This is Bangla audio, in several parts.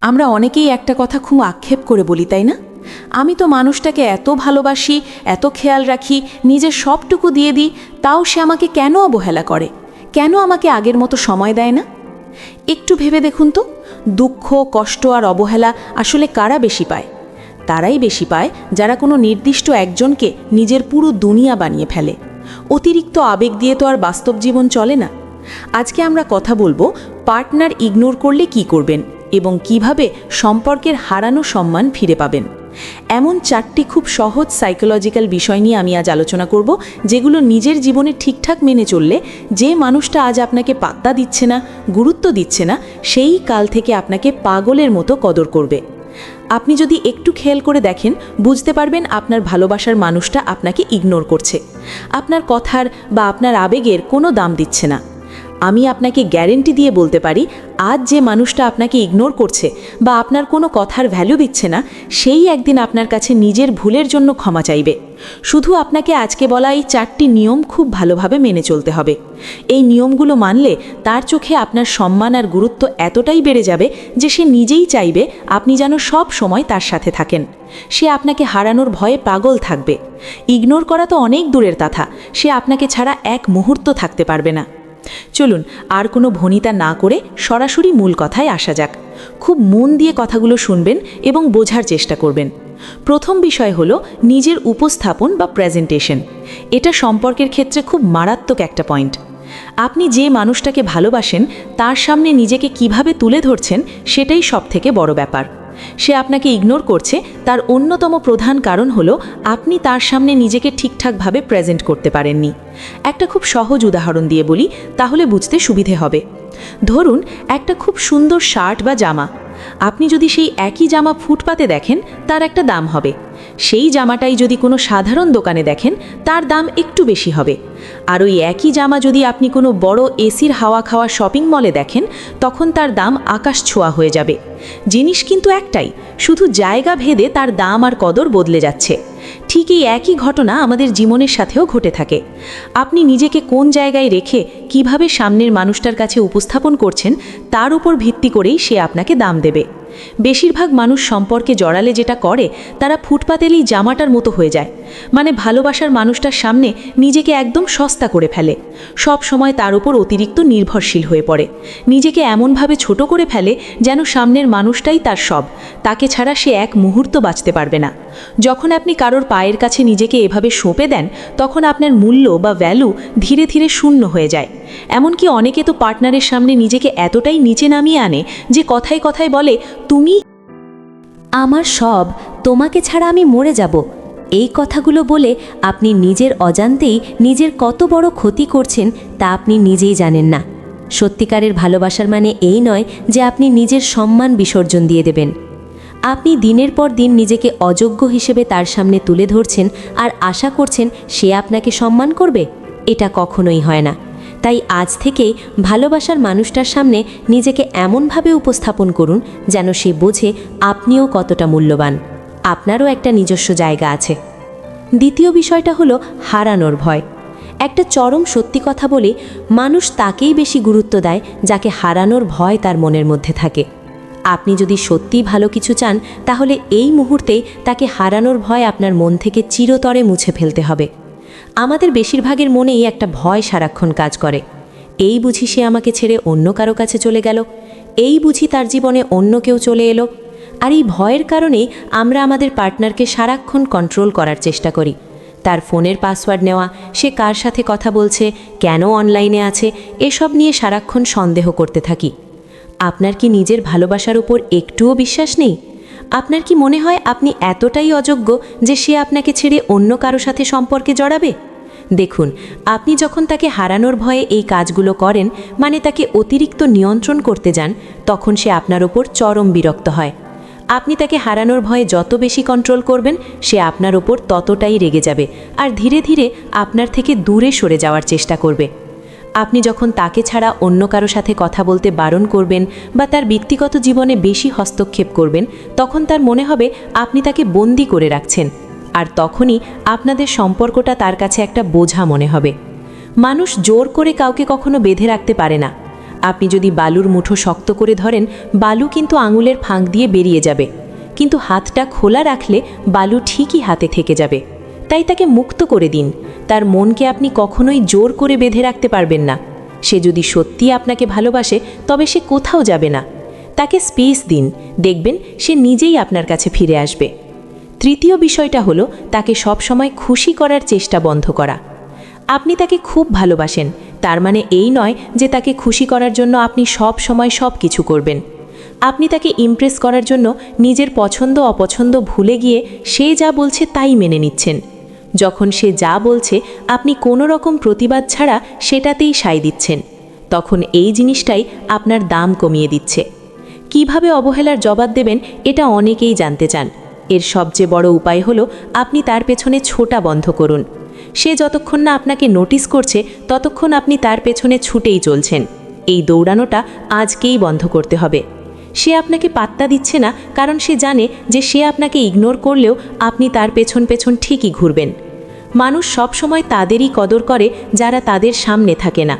আমরা অনেকেই একটা কথা খুব আক্ষেপ করে বলি, তাই না? আমি তো মানুষটাকে এত ভালোবাসি, এত খেয়াল রাখি, নিজের সবটুকু দিয়ে দিই, তাও সে আমাকে কেন অবহেলা করে? কেন আমাকে আগের মতো সময় দেয় না? একটু ভেবে দেখুন তো, দুঃখ, কষ্ট আর অবহেলা আসলে কারা বেশি পায়? তারাই বেশি পায় যারা কোনো নির্দিষ্ট একজনকে নিজের পুরো দুনিয়া বানিয়ে ফেলে। অতিরিক্ত আবেগ দিয়ে তো আর বাস্তব জীবন চলে না। আজকে আমরা কথা বলব, পার্টনার ইগনোর করলে কি করবেন? এবং কীভাবে সম্পর্কের হারানো সম্মান ফিরে পাবেন। এমন চারটি খুব সহজ সাইকোলজিক্যাল বিষয় নিয়ে আমি আজ আলোচনা করব, যেগুলো নিজের জীবনে ঠিকঠাক মেনে চললে যে মানুষটা আজ আপনাকে পাত্তা দিচ্ছে না, গুরুত্ব দিচ্ছে না, সেই কাল থেকে আপনাকে পাগলের মতো কদর করবে। আপনি যদি একটু খেয়াল করে দেখেন, বুঝতে পারবেন আপনার ভালোবাসার মানুষটা আপনাকে ইগনোর করছে। আপনার কথার বা আপনার আবেগের কোনো দাম দিচ্ছে না। আমি আপনাকে গ্যারেন্টি দিয়ে বলতে পারি, আজ যে মানুষটা আপনাকে ইগনোর করছে বা আপনার কোনো কথার ভ্যালু দিচ্ছে না, সেই একদিন আপনার কাছে নিজের ভুলের জন্য ক্ষমা চাইবে। শুধু আপনাকে আজকে বলা এই চারটি নিয়ম খুব ভালোভাবে মেনে চলতে হবে। এই নিয়মগুলো মানলে তার চোখে আপনার সম্মান আর গুরুত্ব এতটাই বেড়ে যাবে যে সে নিজেই চাইবে আপনি যেন সব সময় তার সাথে থাকেন। সে আপনাকে হারানোর ভয়ে পাগল থাকবে। ইগনোর করা তো অনেক দূরের কথা, সে আপনাকে ছাড়া এক মুহূর্ত থাকতে পারবে না। চলুন, আর কোনো ভনিতা না করে সরাসরি মূল কথায় আসা যাক। খুব মন দিয়ে কথাগুলো শুনবেন এবং বোঝার চেষ্টা করবেন। প্রথম বিষয় হলো নিজের উপস্থাপন বা প্রেজেন্টেশন। এটা সম্পর্কের ক্ষেত্রে খুব মারাত্মক একটা পয়েন্ট। আপনি যে মানুষটাকে ভালোবাসেন, তার সামনে নিজেকে কীভাবে তুলে ধরছেন, সেটাই সবথেকে বড় ব্যাপার। সে আপনাকে ইগনোর করছে, তার অন্যতম প্রধান কারণ হলো আপনি তার সামনে নিজেকে ঠিকঠাকভাবে প্রেজেন্ট করতে পারেননি। একটা খুব সহজ উদাহরণ দিয়ে বলি, তাহলে বুঝতে সুবিধে হবে। ধরুন, একটা খুব সুন্দর শার্ট বা জামা। আপনি যদি সেই একই জামা ফুটপাতে দেখেন, তার একটা দাম হবে। সেই জামাটাই যদি কোনো সাধারণ দোকানে দেখেন, তার দাম একটু বেশি হবে। আর ওই একই জামা যদি আপনি কোনো বড় এসির হাওয়া খাওয়া শপিং মলে দেখেন, তখন তার দাম আকাশ ছোঁয়া হয়ে যাবে। জিনিস কিন্তু একটাই, শুধু জায়গা ভেদে তার দাম আর কদর বদলে যাচ্ছে। ঠিক এই একই ঘটনা আমাদের জীবনের সাথেও ঘটে থাকে। আপনি নিজেকে কোন জায়গায় রেখে কীভাবে সামনের মানুষটার কাছে উপস্থাপন করছেন, তার উপর ভিত্তি করেই সে আপনাকে দাম দেবে। বেশিরভাগ মানুষ সম্পর্কে জড়ালে যেটা করে, তারা ফুটপাতেলেই জামাটার মতো হয়ে যায়। মানে ভালোবাসার মানুষটার সামনে নিজেকে একদম সস্তা করে ফেলে। সব সময় তার উপর অতিরিক্ত নির্ভরশীল হয়ে পড়ে। নিজেকে এমনভাবে ছোট করে ফেলে যেন সামনের মানুষটাই তার সব, তাকে ছাড়া সে এক মুহূর্ত বাঁচতে পারবে না। যখন আপনি কারোর পায়ের কাছে নিজেকে এভাবে সঁপে দেন, তখন আপনার মূল্য বা ভ্যালু ধীরে ধীরে শূন্য হয়ে যায়। এমনকি অনেকে তো পার্টনারের সামনে নিজেকে এতটাই নিচে নামিয়ে আনে যে কথায় কথায় বলে, তুমি আমার সব, তোমাকে ছাড়া আমি মরে যাব। এই কথাগুলো বলে আপনি নিজের অজান্তেই নিজের কত বড় ক্ষতি করছেন তা আপনি নিজেই জানেন না। সত্যিকারের ভালোবাসার মানে এই নয় যে আপনি নিজের সম্মান বিসর্জন দিয়ে দেবেন। আপনি দিনের পর দিন নিজেকে অযোগ্য হিসেবে তার সামনে তুলে ধরছেন আর আশা করছেন সে আপনাকে সম্মান করবে? এটা কখনোই হয় না। তাই আজ থেকেই ভালোবাসার মানুষটার সামনে নিজেকে এমনভাবে উপস্থাপন করুন যেন সে বোঝে আপনিও কতটা মূল্যবান। আপনারও একটা নিজস্ব জায়গা আছে। দ্বিতীয় বিষয়টা হলো হারানোর ভয়। একটা চরম সত্যি কথা বলে মানুষ তাকেই বেশি গুরুত্ব দেয় যাকে হারানোর ভয় তার মনের মধ্যে থাকে। আপনি যদি সত্যিই ভালো কিছু চান, তাহলে এই মুহূর্তে তাকে হারানোর ভয় আপনার মন থেকে চিরতরে মুছে ফেলতে হবে। আমাদের বেশিরভাগের মনেই একটা ভয় সারাক্ষণ কাজ করে। এই বুঝি সে আমাকে ছেড়ে অন্য কারও কাছে চলে গেল। এই বুঝি তার জীবনে অন্য কেউ চলে এলো। আর এই ভয়ের কারণে আমরা আমাদের পার্টনারকে সারাক্ষণ কন্ট্রোল করার চেষ্টা করি। তার ফোনের পাসওয়ার্ড নেওয়া, সে কার সাথে কথা বলছে, কেন অনলাইনে আছে, এসব নিয়ে সারাক্ষণ সন্দেহ করতে থাকি। আপনার কি নিজের ভালোবাসার উপর একটুও বিশ্বাস নেই? আপনার কি মনে হয় আপনি এতটাই অযোগ্য যে সে আপনাকে ছেড়ে অন্য কারও সাথে সম্পর্কে জড়াবে? দেখুন, আপনি যখন তাকে হারানোর ভয়ে এই কাজগুলো করেন মানে তাকে অতিরিক্ত নিয়ন্ত্রণ করতে যান, তখন সে আপনার ওপর চরম বিরক্ত হয়। আপনি তাকে হারানোর ভয়ে যত বেশি কন্ট্রোল করবেন, সে আপনার ওপর ততটাই রেগে যাবে আর ধীরে ধীরে আপনার থেকে দূরে সরে যাওয়ার চেষ্টা করবে। আপনি যখন তাকে ছাড়া অন্য কারও সাথে কথা বলতে বারণ করবেন বা তার ব্যক্তিগত জীবনে বেশি হস্তক্ষেপ করবেন, তখন তার মনে হবে আপনি তাকে বন্দি করে রাখছেন আর তখনই আপনাদের সম্পর্কটা তার কাছে একটা বোঝা মনে হবে। মানুষ জোর করে কাউকে কখনো বেঁধে রাখতে পারে না। আপনি যদি বালুর মুঠো শক্ত করে ধরেন, বালু কিন্তু আঙুলের ফাঁক দিয়ে বেরিয়ে যাবে। কিন্তু হাতটা খোলা রাখলে বালু ঠিকই হাতে থেকে যাবে। তাই তাকে মুক্ত করে দিন। তার মনকে আপনি কখনোই জোর করে বেঁধে রাখতে পারবেন না। সে যদি সত্যি আপনাকে ভালোবাসে, তবে সে কোথাও যাবে না। তাকে স্পেস দিন। দেখবেন সে নিজেই আপনার কাছে ফিরে আসবে। তৃতীয় বিষয়টা হলো, তাকে সবসময় খুশি করার চেষ্টা বন্ধ করা। আপনি তাকে খুব ভালোবাসেন। তার মানে এই নয় যে তাকে খুশি করার জন্য আপনি সব সময় সব কিছু করবেন। আপনি তাকে ইমপ্রেস করার জন্য নিজের পছন্দ অপছন্দ ভুলে গিয়ে সে যা বলছে তাই মেনে নিচ্ছেন। যখন সে যা বলছে, আপনি কোনো রকম প্রতিবাদ ছাড়া সেটাতেই সায় দিচ্ছেন। তখন এই জিনিসটাই আপনার দাম কমিয়ে দিচ্ছে। কীভাবে অবহেলার জবাব দেবেন এটা অনেকেই জানতে চান। এর সবচেয়ে বড় উপায় হলো আপনি তার পেছনে ছোটা বন্ধ করুন। সে যতক্ষণ না আপনাকে নোটিস করছে, ততক্ষণ আপনি তার পেছনে ছুটেই চলছেন। এই দৌড়ানোটা আজকেই বন্ধ করতে হবে। সে আপনাকে পাত্তা দিচ্ছে না, কারণ সে জানে যে সে আপনাকে ইগনোর করলেও আপনি তার পেছন পেছন ঠিকই ঘুরবেন। মানুষ সবসময় তাদেরই কদর করে, যারা তাদের সামনে থাকে না।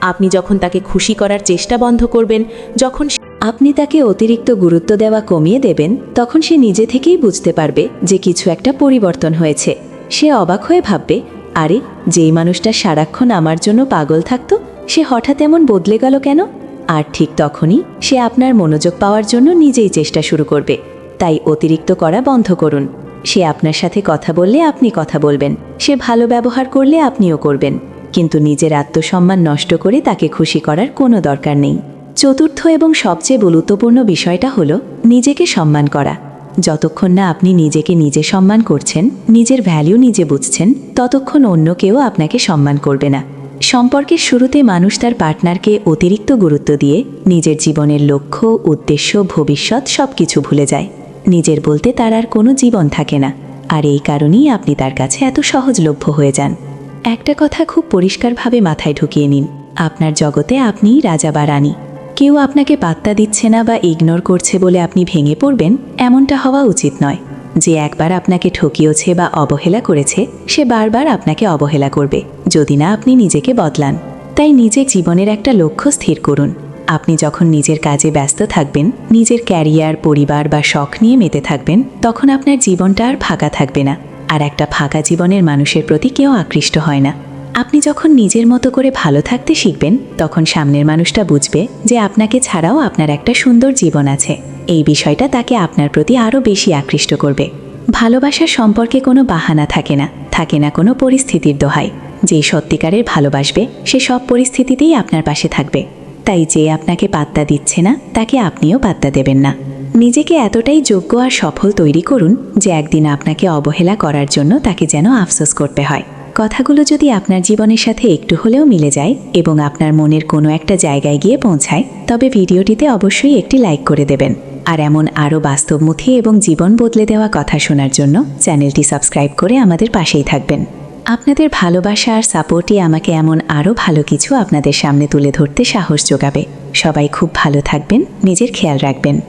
আপনি যখন তাকে খুশি করার চেষ্টা বন্ধ করবেন, যখন আপনি তাকে অতিরিক্ত গুরুত্ব দেওয়া কমিয়ে দেবেন, তখন সে নিজে থেকেই বুঝতে পারবে যে কিছু একটা পরিবর্তন হয়েছে। সে অবাক হয়ে ভাববে, আরে, যেই মানুষটা সারাক্ষণ আমার জন্য পাগল থাকতো, সে হঠাৎ এমন বদলে গেল কেন? আর ঠিক তখনই সে আপনার মনোযোগ পাওয়ার জন্য নিজেই চেষ্টা শুরু করবে। তাই অতিরিক্ত করা বন্ধ করুন। সে আপনার সাথে কথা বললে আপনি কথা বলবেন। সে ভালো ব্যবহার করলে আপনিও করবেন। কিন্তু নিজের আত্মসম্মান নষ্ট করে তাকে খুশি করার কোনো দরকার নেই। চতুর্থ এবং সবচেয়ে গুরুত্বপূর্ণ বিষয়টা হলো নিজেকে সম্মান করা। যতক্ষণ না আপনি নিজেকে নিজে সম্মান করছেন, নিজের ভ্যালু নিজে বুঝছেন, ততক্ষণ অন্য কেউ আপনাকে সম্মান করবে না। সম্পর্কের শুরুতে মানুষ তার পার্টনারকে অতিরিক্ত গুরুত্ব দিয়ে নিজের জীবনের লক্ষ্য, উদ্দেশ্য, ভবিষ্যৎ সব কিছু ভুলে যায়। নিজের বলতে তার আর কোনো জীবন থাকে না। আর এই কারণেই আপনি তার কাছে এত সহজলভ্য হয়ে যান। একটা কথা খুব পরিষ্কারভাবে মাথায় ঢুকিয়ে নিন। আপনার জগতে আপনিই রাজা বা রানী। কেউ আপনাকে পাত্তা দিচ্ছে না বা ইগনোর করছে বলে আপনি ভেঙে পড়বেন, এমনটা হওয়া উচিত নয়। যে একবার আপনাকে ঠকিয়েছে বা অবহেলা করেছে, সে বারবার আপনাকে অবহেলা করবে, যদি না আপনি নিজেকে বদলান। তাই নিজের জীবনের একটা লক্ষ্য স্থির করুন। আপনি যখন নিজের কাজে ব্যস্ত থাকবেন, নিজের ক্যারিয়ার, পরিবার বা শখ নিয়ে মেতে থাকবেন, তখন আপনার জীবনটা আর ফাঁকা থাকবে না। আর একটা ফাঁকা জীবনের মানুষের প্রতি কেউ আকৃষ্ট হয় না। আপনি যখন নিজের মতো করে ভালো থাকতে শিখবেন, তখন সামনের মানুষটা বুঝবে যে আপনাকে ছাড়াও আপনার একটা সুন্দর জীবন আছে। এই বিষয়টা তাকে আপনার প্রতি আরও বেশি আকৃষ্ট করবে। ভালোবাসার সম্পর্কে কোনো বাহানা থাকে না থাকে না কোনো পরিস্থিতির দোহাই। যে সত্যিকারের ভালোবাসবে, সে সব পরিস্থিতিতেই আপনার পাশে থাকবে। তাই যে আপনাকে পাত্তা দিচ্ছে না, তাকে আপনিও পাত্তা দেবেন না। নিজেকে এতটাই যোগ্য আর সফল তৈরি করুন যে একদিন আপনাকে অবহেলা করার জন্য তাকে যেন আফসোস করতে হয়। কথাগুলো যদি আপনার জীবনের সাথে একটু হলেও মিলে যায় এবং আপনার মনের কোনো একটা জায়গায় গিয়ে পৌঁছায়, তবে ভিডিওটিতে অবশ্যই একটি লাইক করে দেবেন। আর এমন আরও বাস্তবমুখী এবং জীবন বদলে দেওয়া কথা শোনার জন্য চ্যানেলটি সাবস্ক্রাইব করে আমাদের পাশেই থাকবেন। আপনাদের ভালোবাসা আর সাপোর্টই আমাকে এমন আরও ভালো কিছু আপনাদের সামনে তুলে ধরতে সাহস যোগাবে। সবাই খুব ভালো থাকবেন, নিজের খেয়াল রাখবেন।